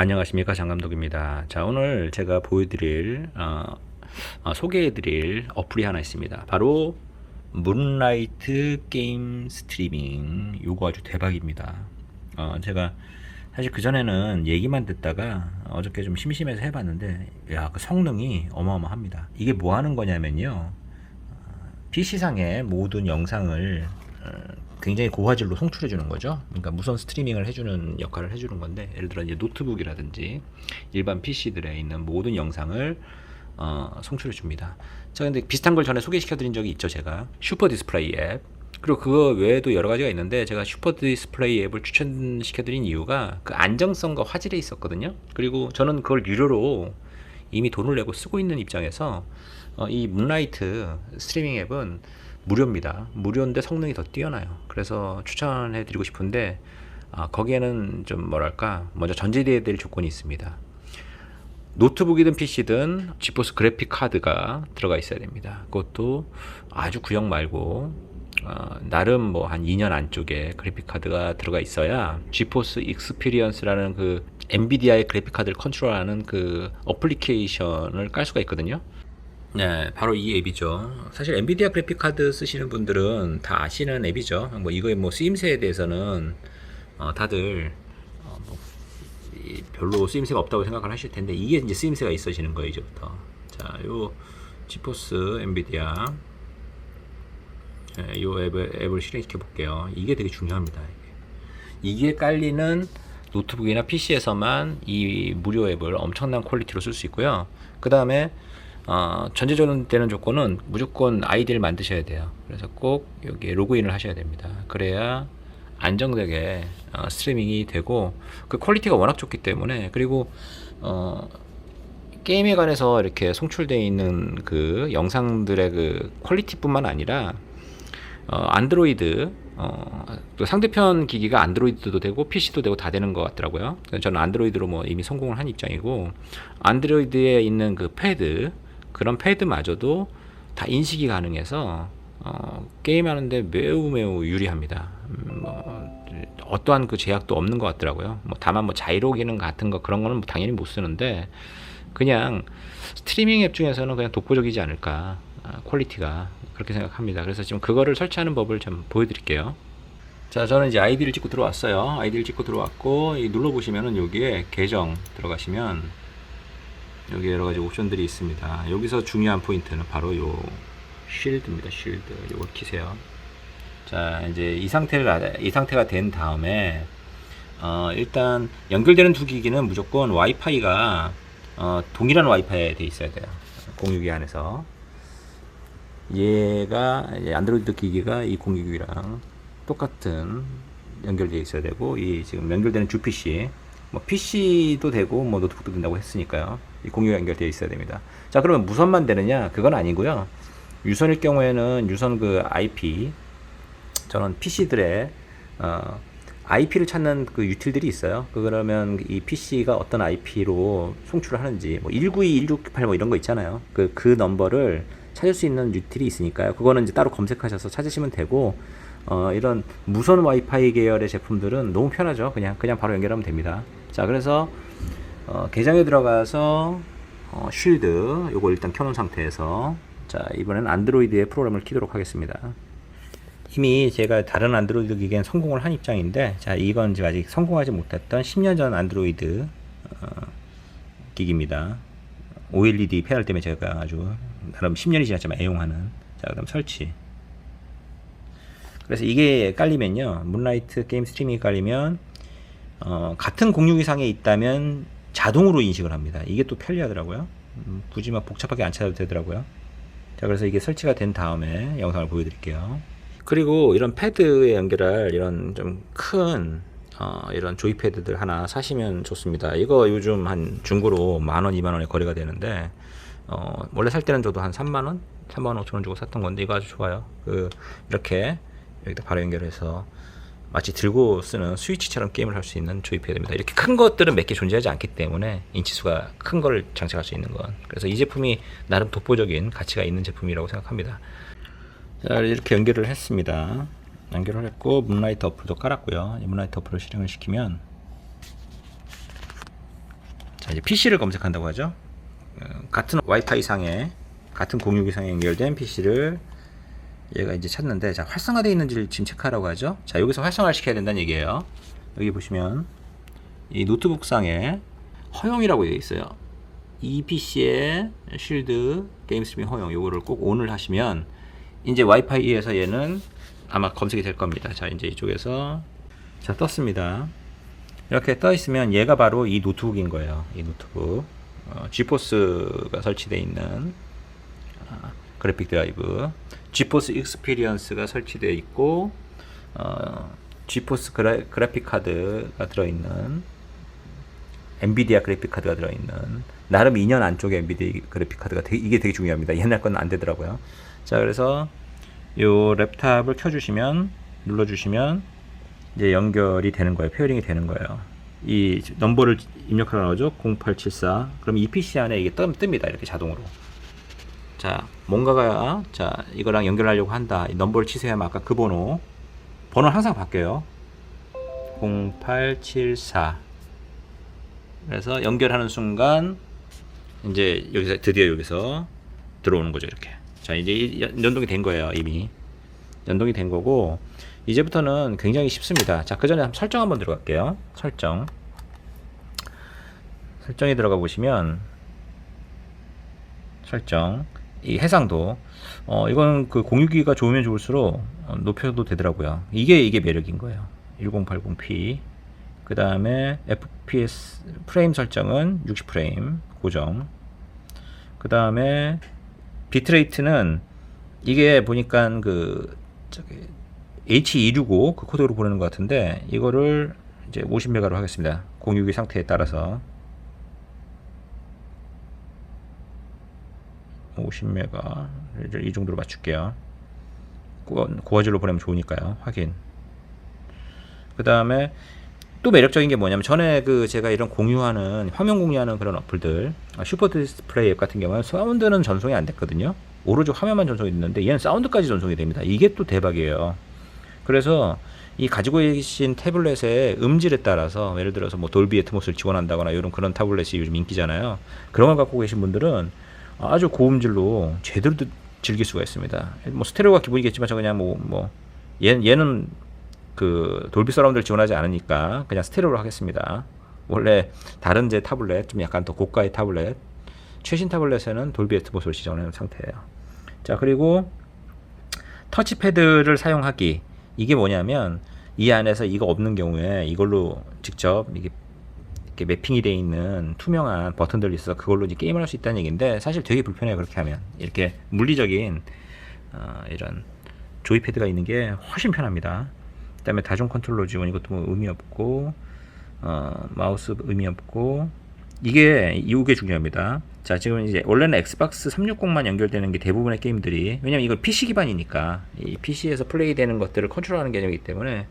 안녕하십니까 장감독입니다. 자 오늘 제가 보여드릴 어, 어, 소개해드릴 어플이 하나 있습니다. 바로 문라이트 게임 스트리밍. 요거 아주 대박입니다. 어, 제가 사실 그 전에는 얘기만 듣다가 어저께 좀 심심해서 해봤는데 야 그 성능이 어마어마합니다. 이게 뭐 하는 거냐면요. PC상의 모든 영상을 어, 굉장히 고화질로 송출해 주는 거죠. 그러니까 무선 스트리밍을 해주는 역할을 해주는 건데 예를 들어 이제 노트북이라든지 일반 PC들에 있는 모든 영상을 어, 송출해 줍니다. 자, 근데 비슷한 걸 전에 소개시켜 드린 적이 있죠, 제가. 슈퍼 디스플레이 앱. 그리고 그거 외에도 여러 가지가 있는데 제가 슈퍼 디스플레이 앱을 추천시켜 드린 이유가 그 안정성과 화질에 있었거든요. 그리고 저는 그걸 유료로 이미 돈을 내고 쓰고 있는 입장에서 어, 이 문라이트 스트리밍 앱은 무료입니다. 무료인데 성능이 더 뛰어나요. 그래서 추천해 드리고 싶은데 아, 거기에는 좀 뭐랄까 먼저 전제돼야 될 조건이 있습니다. 노트북이든 PC든 지포스 그래픽 카드가 들어가 있어야 됩니다. 그것도 아주 구형 말고 어, 나름 뭐 한 2년 안쪽에 그래픽 카드가 들어가 있어야 지포스 익스피리언스라는 그 엔비디아의 그래픽 카드를 컨트롤하는 그 어플리케이션을 깔 수가 있거든요. 네, 바로 이 앱이죠. 사실 엔비디아 그래픽 카드 쓰시는 분들은 다 아시는 앱이죠. 뭐 이거의 뭐 쓰임새에 대해서는 어, 다들 어, 뭐 이- 별로 쓰임새가 없다고 생각을 하실 텐데 이게 이제 쓰임새가 있어지는 거예요 이제부터. 자, 요 지포스 엔비디아 네, 요 앱을, 앱을 실행시켜 볼게요. 이게 되게 중요합니다. 이게. 이게 깔리는 노트북이나 PC에서만 이 무료 앱을 엄청난 퀄리티로 쓸 수 있고요. 그 다음에 어, 전제적으로 되는 조건은 무조건 아이디를 만드셔야 돼요. 그래서 꼭 여기에 로그인을 하셔야 됩니다. 그래야 안정되게 어, 스트리밍이 되고 그 퀄리티가 워낙 좋기 때문에 그리고 어, 게임에 관해서 이렇게 송출되어 있는 그 영상들의 그 퀄리티뿐만 아니라 어, 안드로이드 어, 또 상대편 기기가 안드로이드도 되고 PC도 되고 다 되는 것 같더라고요. 저는 안드로이드로 뭐 이미 성공을 한 입장이고 안드로이드에 있는 그 패드 그런 패드마저도 다 인식이 가능해서 어, 게임하는데 매우 매우 유리합니다. 음, 뭐, 어떠한 그 제약도 없는 것 같더라고요. 뭐 다만 뭐 자이로 기능 같은 거 그런 거는 뭐 당연히 못 쓰는데 그냥 스트리밍 앱 중에서는 그냥 독보적이지 않을까 아, 퀄리티가 그렇게 생각합니다. 그래서 지금 그거를 설치하는 법을 좀 보여드릴게요. 자, 저는 이제 아이디를 찍고 들어왔어요. 아이디를 찍고 들어왔고 이 눌러 보시면은 여기에 계정 들어가시면 여기 여러 가지 옵션들이 있습니다. 여기서 중요한 포인트는 바로 요 쉴드입니다. 쉴드. 요걸 키세요. 자, 이제 이 상태를 알- 이 상태가 된 다음에 어, 일단 연결되는 두 기기는 무조건 와이파이가 어, 동일한 와이파이에 돼 있어야 돼요. 공유기 안에서. 얘가 안드로이드 기기가 이 공유기랑 똑같은 연결되어 있어야 되고 이 지금 연결되는 주 PC 뭐 PC도 되고 뭐 노트북도 된다고 했으니까요. 이 공유가 연결되어 있어야 됩니다. 자, 그러면 무선만 되느냐? 그건 아니고요. 유선일 경우에는 유선 그 IP 저는 PC들의 어, IP를 찾는 그 유틸들이 있어요. 그 그러면 이 PC가 어떤 IP로 송출을 하는지 뭐 192, 1698뭐 이런 거 있잖아요. 그그 넘버를 찾을 수 있는 유틸이 있으니까요. 그거는 이제 따로 검색하셔서 찾으시면 되고 어, 이런 무선 와이파이 계열의 제품들은 너무 편하죠. 그냥 그냥 바로 연결하면 됩니다. 자, 그래서 어, 계정에 들어가서 어, 쉴드 요거 일단 켜놓은 상태에서 자 이번에는 안드로이드의 프로그램을 키도록 하겠습니다. 이미 제가 다른 안드로이드 기기엔 성공을 한 입장인데 자 이건 지금 아직 성공하지 못했던 10년 전 안드로이드 어, 기기입니다. OLED 패널 때문에 제가 아주 나름 10년이 지났지만 애용하는 자 그다음 설치 그래서 이게 깔리면요 문라이트 게임 스트리밍이 깔리면 어, 같은 공유 기상에 있다면 자동으로 인식을 합니다. 이게 또 편리하더라고요. 음, 굳이 막 복잡하게 안 찾아도 되더라고요. 자, 그래서 이게 설치가 된 다음에 영상을 보여드릴게요. 그리고 이런 패드에 연결할 이런 좀큰 어, 이런 조이패드들 하나 사시면 좋습니다. 이거 요즘 한 중고로 만 원, 이만 원에 거래가 되는데 어, 원래 살 때는 저도 한 3만 원, 3만 5천 원 주고 샀던 건데 이거 아주 좋아요. 그 이렇게 여기다 바로 연결해서 마치 들고 쓰는 스위치처럼 게임을 할 수 있는 조이패드입니다. 이렇게 큰 것들은 몇 개 존재하지 않기 때문에 인치수가 큰 거를 장착할 수 있는 건. 그래서 이 제품이 나름 독보적인 가치가 있는 제품이라고 생각합니다. 자, 이렇게 연결을 했습니다. 연결을 했고 문라이트 어플도 깔았고요. 이 문라이트 어플을 실행을 시키면 자, 이제 PC를 검색한다고 하죠. 어, 같은 와이파이 상에 같은 공유기 상에 연결된 PC를 얘가 이제 찾는데 자 활성화되어 있는지를 지금 체크하라고 하죠. 자 여기서 활성화 시켜야 된다는 얘기예요. 여기 보시면 이 노트북 상에 허용이라고 되어 있어요. 이 PC의 쉴드 게임 스트리밍 허용 요거를 꼭 ON을 하시면 이제 와이파이에서 얘는 아마 검색이 될 겁니다. 자 이제 이쪽에서 자 떴습니다. 이렇게 떠 있으면 얘가 바로 이 노트북인 거예요. 이 노트북 어, 지포스가 설치되어 있는 아, 그래픽 드라이브 지포스 익스피리언스가 설치되어 있고 어, 지포스 그라, 그래픽 카드가 들어있는 엔비디아 그래픽 카드가 들어있는 나름 2년 안쪽에 엔비디아 그래픽 카드가 되게, 이게 되게 중요합니다. 옛날 건 안 되더라고요. 자 그래서 요 랩탑을 켜주시면 눌러주시면 이제 연결이 되는 거예요. 페어링이 되는 거예요. 이 넘버를 입력하라 나오죠. 0874. 그럼 이 PC 안에 이게 뜹, 뜹니다. 이렇게 자동으로. 자, 뭔가가 자 이거랑 연결하려고 한다. 이 넘버를 치세요. 하면 아까 그 번호. 번호는 항상 바뀌어요. 0874. 그래서 연결하는 순간 이제 여기서 드디어 여기서 들어오는 거죠. 이렇게. 자, 이제 연동이 된 거예요. 이미. 연동이 된 거고 이제부터는 굉장히 쉽습니다. 자, 그 전에 설정 한번 들어갈게요. 설정. 설정에 들어가 보시면 설정 이 해상도 어 이건 그 공유기가 좋으면 좋을수록 어, 높여도 되더라고요. 이게 이게 매력인 거예요. 1080p 그 다음에 FPS 프레임 설정은 60 프레임 고정. 그 다음에 비트레이트는 이게 보니까 그 저기 H265 그 코드로 보내는 것 같은데 이거를 이제 50메가로 하겠습니다. 공유기 상태에 따라서 50메가 이제 이 정도로 맞출게요. 고- 고화질로 보내면 좋으니까요. 확인. 그 다음에 또 매력적인 게 뭐냐면 전에 그 제가 이런 공유하는 화면 공유하는 그런 어플들 아, 슈퍼 디스플레이 앱 같은 경우는 사운드는 전송이 안 됐거든요. 오로지 화면만 전송이 됐는데 얘는 사운드까지 전송이 됩니다. 이게 또 대박이에요. 그래서 이 가지고 계신 태블릿의 음질에 따라서 예를 들어서 뭐 돌비 애트모스를 지원한다거나 이런 그런 태블릿이 요즘 인기잖아요. 그런 걸 갖고 계신 분들은 아주 고음질로 제대로 듣- 즐길 수가 있습니다. 뭐 스테레오가 기본이겠지만 저 그냥 뭐뭐 얘, 얘는 그 돌비 서라운드를 지원하지 않으니까 그냥 스테레오로 하겠습니다. 원래 다른 제 타블렛 좀 약간 더 고가의 타블렛 최신 타블렛에는 돌비 애트모스를 지원하는 상태예요. 자 그리고 터치패드를 사용하기 이게 뭐냐면 이 안에서 이거 없는 경우에 이걸로 직접 이게 이렇게 매핑이 되어 있는 투명한 버튼들이 있어서 그걸로 이제 게임을 할 수 있다는 얘기인데 사실 되게 불편해요 그렇게 하면 이렇게 물리적인 어, 이런 조이패드가 있는 게 훨씬 편합니다. 그 다음에 다중 컨트롤러 지원 이것도 뭐 의미 없고 어, 마우스 의미 없고 이게 이게 중요합니다. 자 지금 이제 원래는 엑스박스 360만 연결되는 게 대부분의 게임들이 왜냐면 이건 PC 기반이니까 이 PC에서 플레이되는 것들을 컨트롤하는 개념이기 때문에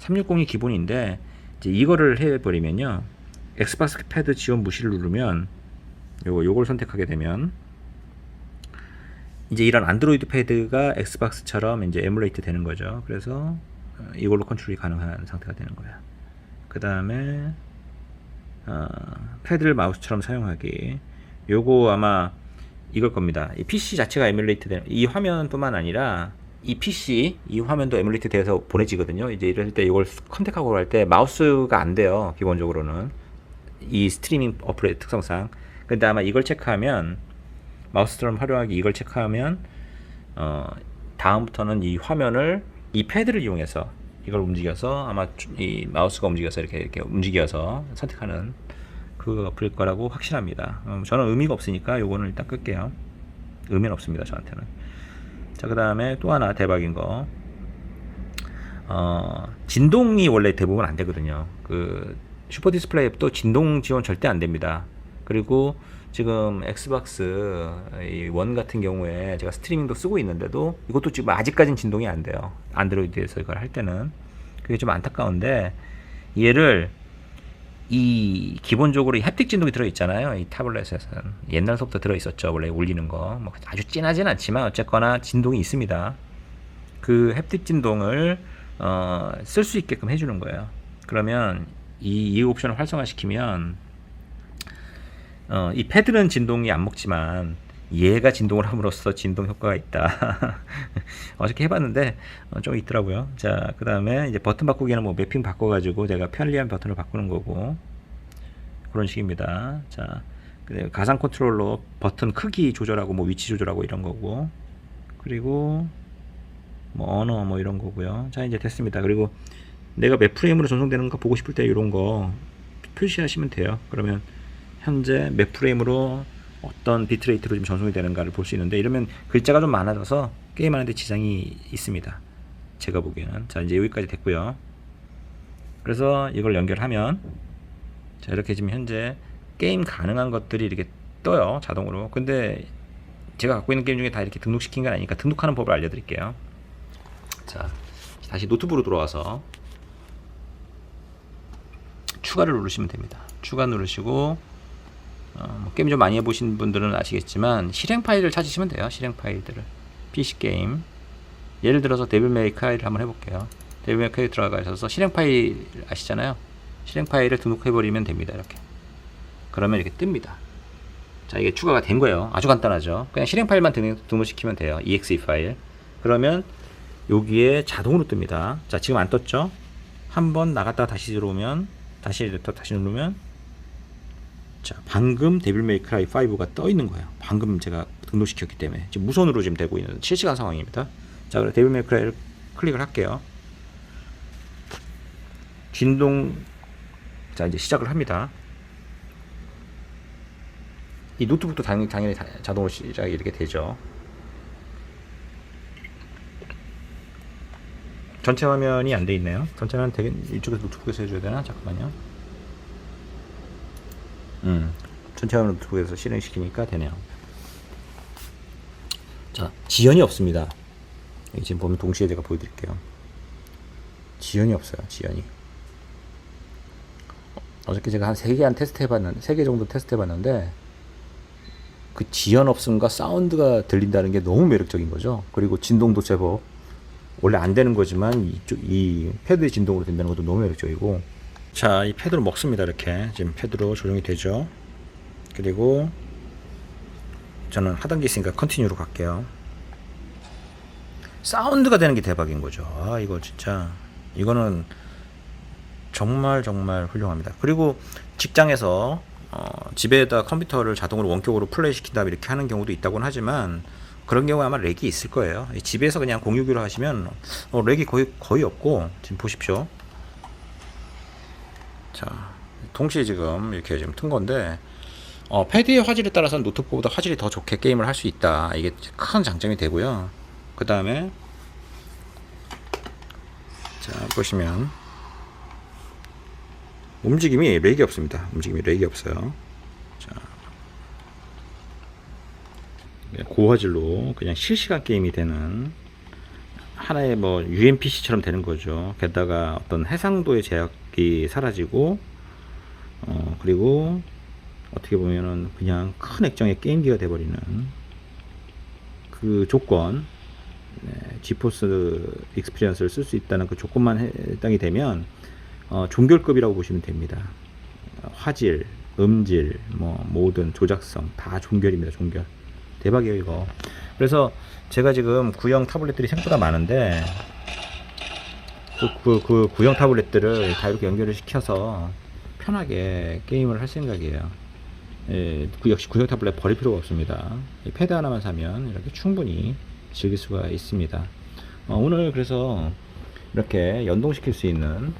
360이 기본인데 이제 이거를 해버리면요 엑스박스 패드 지원 무시를 누르면 요거 요걸 선택하게 되면 이제 이런 안드로이드 패드가 엑스박스처럼 이제 에뮬레이트 되는 거죠. 그래서 어, 이걸로 컨트롤이 가능한 상태가 되는 거야. 그 다음에 어, 패드를 마우스처럼 사용하기. 요거 아마 이걸 겁니다. 이 PC 자체가 에뮬레이트 되는 이 화면뿐만 아니라 이 PC 이 화면도 에뮬레이트 돼서 보내지거든요. 이제 이럴 때 이걸 컨택하고 할 때 마우스가 안 돼요. 기본적으로는 이 스트리밍 어플의 특성상. 근데 아마 이걸 체크하면 마우스처럼 활용하기 이걸 체크하면 어, 다음부터는 이 화면을 이 패드를 이용해서 이걸 움직여서 아마 주- 이 마우스가 움직여서 이렇게 이렇게 움직여서 선택하는 그 어플일 거라고 확신합니다. 음, 저는 의미가 없으니까 요거는 일단 끌게요. 의미는 없습니다 저한테는. 자 그 다음에 또 하나 대박인 거. 어, 진동이 원래 대부분 안 되거든요. 그 슈퍼 디스플레이 앱도 진동 지원 절대 안 됩니다. 그리고 지금 엑스박스 이원 같은 경우에 제가 스트리밍도 쓰고 있는데도 이것도 지금 아직까지는 진동이 안 돼요. 안드로이드에서 이걸 할 때는 그게 좀 안타까운데 얘를 이 기본적으로 이 햅틱 진동이 들어 있잖아요. 이 타블렛에서는 옛날서부터 들어 있었죠. 원래 울리는 거. 뭐 아주 진하진 않지만 어쨌거나 진동이 있습니다. 그 햅틱 진동을 어, 쓸 수 있게끔 해주는 거예요. 그러면 이, 이 옵션을 활성화시키면 어, 이 패드는 진동이 안 먹지만 얘가 진동을 함으로써 진동 효과가 있다. 어저께 해봤는데 어, 좀 있더라고요. 자, 그 다음에 이제 버튼 바꾸기는 뭐 매핑 바꿔가지고 제가 편리한 버튼을 바꾸는 거고 그런 식입니다. 자, 가상 컨트롤러 버튼 크기 조절하고 뭐 위치 조절하고 이런 거고 그리고 뭐 언어 뭐 이런 거고요. 자, 이제 됐습니다. 그리고 내가 몇 프레임으로 전송되는 거 보고 싶을 때 이런 거 표시하시면 돼요. 그러면 현재 몇 프레임으로 어떤 비트레이트로 지금 전송이 되는가를 볼 수 있는데 이러면 글자가 좀 많아져서 게임하는데 지장이 있습니다. 제가 보기에는 자 이제 여기까지 됐고요. 그래서 이걸 연결하면 자 이렇게 지금 현재 게임 가능한 것들이 이렇게 떠요 자동으로. 근데 제가 갖고 있는 게임 중에 다 이렇게 등록시킨 건 아니니까 등록하는 법을 알려드릴게요. 자 다시 노트북으로 돌아와서 추가를 누르시면 됩니다. 추가 누르시고 어, 뭐 게임 좀 많이 해보신 분들은 아시겠지만 실행 파일을 찾으시면 돼요. 실행 파일들을 PC 게임 예를 들어서 데빌 메이크아이를 한번 해볼게요. 데빌 메이크아이 들어가셔서 실행 파일 아시잖아요. 실행 파일을 등록해버리면 됩니다. 이렇게 그러면 이렇게 뜹니다. 자 이게 추가가 된 거예요. 아주 간단하죠. 그냥 실행 파일만 등록, 등록시키면 돼요. exe 파일. 그러면 여기에 자동으로 뜹니다. 자 지금 안 떴죠? 한번 나갔다가 다시 들어오면 다시 또 다시 누르면 자 방금 데빌 메이크라이 5가 떠 있는 거예요. 방금 제가 등록시켰기 때문에 지금 무선으로 지금 되고 있는 실시간 상황입니다. 자 그럼 데빌 메이크라이를 클릭을 할게요. 진동 자 이제 시작을 합니다. 이 노트북도 당연히, 당연히 다- 자동으로 시작이 이렇게 되죠. 전체 화면이 안 돼 있네요. 전체 화면 되게 이쪽에서 노트북에서 해줘야 되나? 잠깐만요. 음, 전체 화면 노트북에서 실행시키니까 되네요. 자, 지연이 없습니다. 지금 보면 동시에 제가 보여드릴게요. 지연이 없어요. 지연이. 어, 어저께 제가 한 3개 한 테스트 해봤는데, 3개 정도 테스트 해봤는데, 그 지연 없음과 사운드가 들린다는 게 너무 매력적인 거죠. 그리고 진동도 제법 원래 안 되는 거지만 이쪽 이 패드의 진동으로 된다는 것도 너무 매력적이고. 자 이 패드로 먹습니다 이렇게. 지금 패드로 조정이 되죠. 그리고 저는 하단 게 있으니까 컨티뉴로 갈게요. 사운드가 되는 게 대박인 거죠. 아 이거 진짜. 이거는 정말 정말 훌륭합니다. 그리고 직장에서 어, 집에다 컴퓨터를 자동으로 원격으로 플레이 시킨 다음에 이렇게 하는 경우도 있다고는 하지만 그런 경우에 아마 렉이 있을 거예요. 이 집에서 그냥 공유기로 하시면 어, 렉이 거의 거의 없고 지금 보십시오. 자, 동시에 지금 이렇게 지금 튼 건데 어, 패드의 화질에 따라서는 노트북보다 화질이 더 좋게 게임을 할 수 있다. 이게 큰 장점이 되고요. 그 다음에 자 보시면 움직임이 렉이 없습니다. 움직임이 렉이 없어요. 자, 그냥 고화질로 그냥 실시간 게임이 되는 하나의 뭐 UMPC처럼 되는 거죠. 게다가 어떤 해상도의 제약이 사라지고 어 그리고 어떻게 보면은 그냥 큰 액정의 게임기가 돼버리는 그 조건 네, 지포스 익스피리언스를 쓸 수 있다는 그 조건만 해당이 되면 어, 종결급이라고 보시면 됩니다. 어, 화질, 음질, 뭐 모든 조작성 다 종결입니다. 종결. 대박이에요 이거. 그래서 제가 지금 구형 타블렛들이 생각보다 많은데 그, 그, 그 구형 타블렛들을 다 이렇게 연결을 시켜서 편하게 게임을 할 생각이에요. 예, 그 역시 구형 타블렛 버릴 필요가 없습니다. 이 패드 하나만 사면 이렇게 충분히 즐길 수가 있습니다. 어, 오늘 그래서 이렇게 연동시킬 수 있는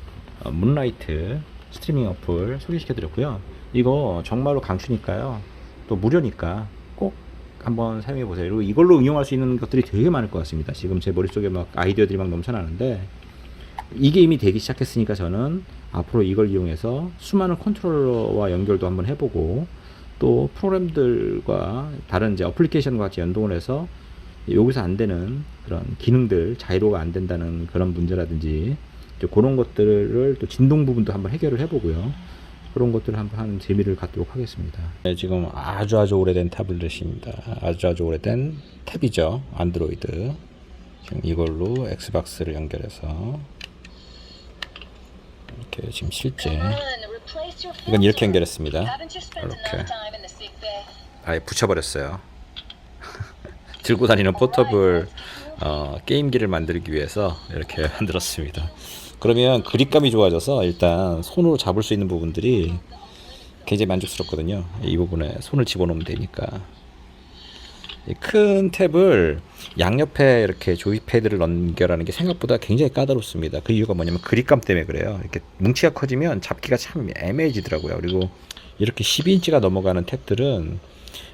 어, 문라이트 스트리밍 어플 소개시켜 드렸고요. 이거 정말로 강추니까요. 또 무료니까 꼭 한번 사용해 보세요. 그리고 이걸로 응용할 수 있는 것들이 되게 많을 것 같습니다. 지금 제 머릿속에 막 아이디어들이 막 넘쳐나는데 이게 이미 되기 시작했으니까 저는 앞으로 이걸 이용해서 수많은 컨트롤러와 연결도 한번 해보고 또 프로그램들과 다른 이제 어플리케이션과 같이 연동을 해서 여기서 안 되는 그런 기능들 자이로가 안 된다는 그런 문제라든지 그런 것들을 또 진동 부분도 한번 해결을 해보고요. 그런 것들을 한번 하는 재미를 갖도록 하겠습니다. 네, 지금 아주 아주 오래된 타블렛입니다. 아주 아주 오래된 탭이죠. 안드로이드. 지금 이걸로 엑스박스를 연결해서 이렇게 지금 실제 이건 이렇게 연결했습니다. 이렇게. 아예 붙여버렸어요. 들고 다니는 포터블 어, 게임기를 만들기 위해서 이렇게 만들었습니다. 그러면 그립감이 좋아져서 일단 손으로 잡을 수 있는 부분들이 굉장히 만족스럽거든요. 이 부분에 손을 집어넣으면 되니까. 이큰 탭을 양옆에 이렇게 조이패드를 연결하는 게 생각보다 굉장히 까다롭습니다. 그 이유가 뭐냐면 그립감 때문에 그래요. 이렇게 뭉치가 커지면 잡기가 참 애매해지더라고요. 그리고 이렇게 12인치가 넘어가는 탭들은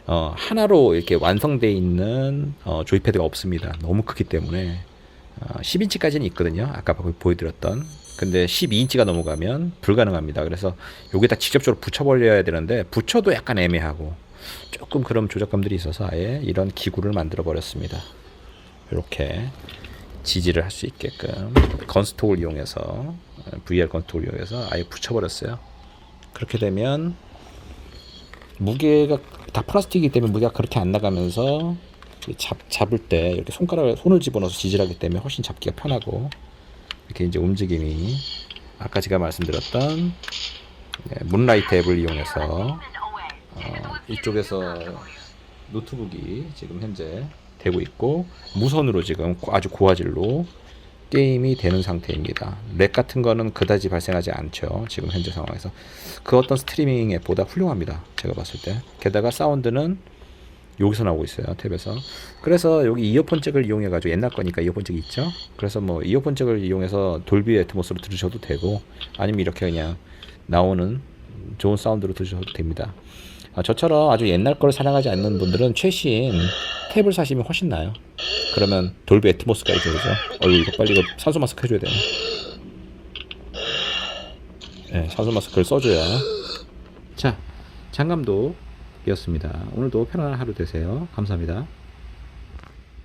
어, 하나로 이렇게 완성되어 있는 어, 조이패드가 없습니다. 너무 크기 때문에 어, 10인치까지는 있거든요. 아까 보- 보여드렸던. 근데 12인치가 넘어가면 불가능합니다. 그래서 여기다 직접적으로 붙여버려야 되는데 붙여도 약간 애매하고 조금 그런 조작감들이 있어서 아예 이런 기구를 만들어 버렸습니다. 이렇게 지지를 할 수 있게끔 건스톡을 이용해서 어, VR 건스톡을 이용해서 아예 붙여버렸어요. 그렇게 되면 무게가 다 플라스틱이기 때문에 무게가 그렇게 안 나가면서 잡, 잡을 때 이렇게 손가락을 손을 집어넣어서 지지하기 때문에 훨씬 잡기가 편하고 이렇게 이제 움직임이 아까 제가 말씀드렸던 네, 문라이트 앱을 이용해서 어, 이쪽에서 노트북이 지금 현재 되고 있고 무선으로 지금 아주 고화질로 게임이 되는 상태입니다. 렉 같은 거는 그다지 발생하지 않죠. 지금 현재 상황에서 그 어떤 스트리밍 앱보다 훌륭합니다. 제가 봤을 때. 게다가 사운드는 여기서 나오고 있어요. 탭에서. 그래서 여기 이어폰 잭을 이용해 가지고 옛날 거니까 이어폰 잭이 있죠. 그래서 뭐 이어폰 잭을 이용해서 돌비 애트모스로 들으셔도 되고 아니면 이렇게 그냥 나오는 좋은 사운드로 들으셔도 됩니다. 아, 저처럼 아주 옛날 걸 사랑하지 않는 분들은 최신 탭을 사시면 훨씬 나아요. 그러면 돌비 애트모스가 있죠, 그죠? 어이 이거 빨리 이거 산소 마스크 해줘야 되네. 네, 산소 마스크를 써줘야. 자, 장감독 이었습니다. 오늘도 편안한 하루 되세요. 감사합니다.